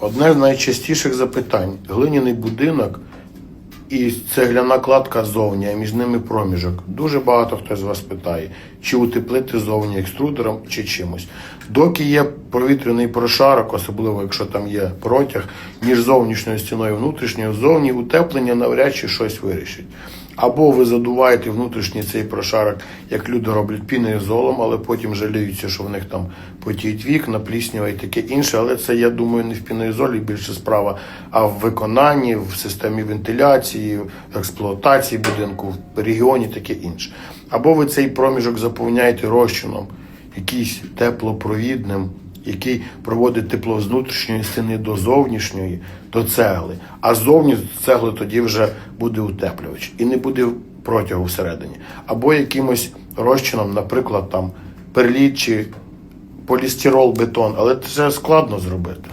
Одне з найчастіших запитань: глиняний будинок і цегляна кладка зовні, а між ними проміжок. Дуже багато хто з вас питає, чи утеплити зовні екструдером чи чимось. Доки є повітряний прошарок, особливо якщо там є протяг, між зовнішньою стіною і внутрішньою, зовні утеплення навряд чи щось вирішить. Або ви задуваєте внутрішній цей прошарок, як люди роблять пінеозолом, але потім жаліються, що в них там потіють вікна, пліснява і таке інше. Але це, я думаю, не в пінеозолі більше справа, а в виконанні, в системі вентиляції, в експлуатації будинку, в регіоні таке інше. Або ви цей проміжок заповняєте розчином, якийсь теплопровідним, який проводить тепло з внутрішньої стіни до зовнішньої, до цегли. А зовні з цегли тоді вже буде утеплювач і не буде протягу всередині. Або якимось розчином, наприклад, там перліт чи полістирол бетон, але це складно зробити.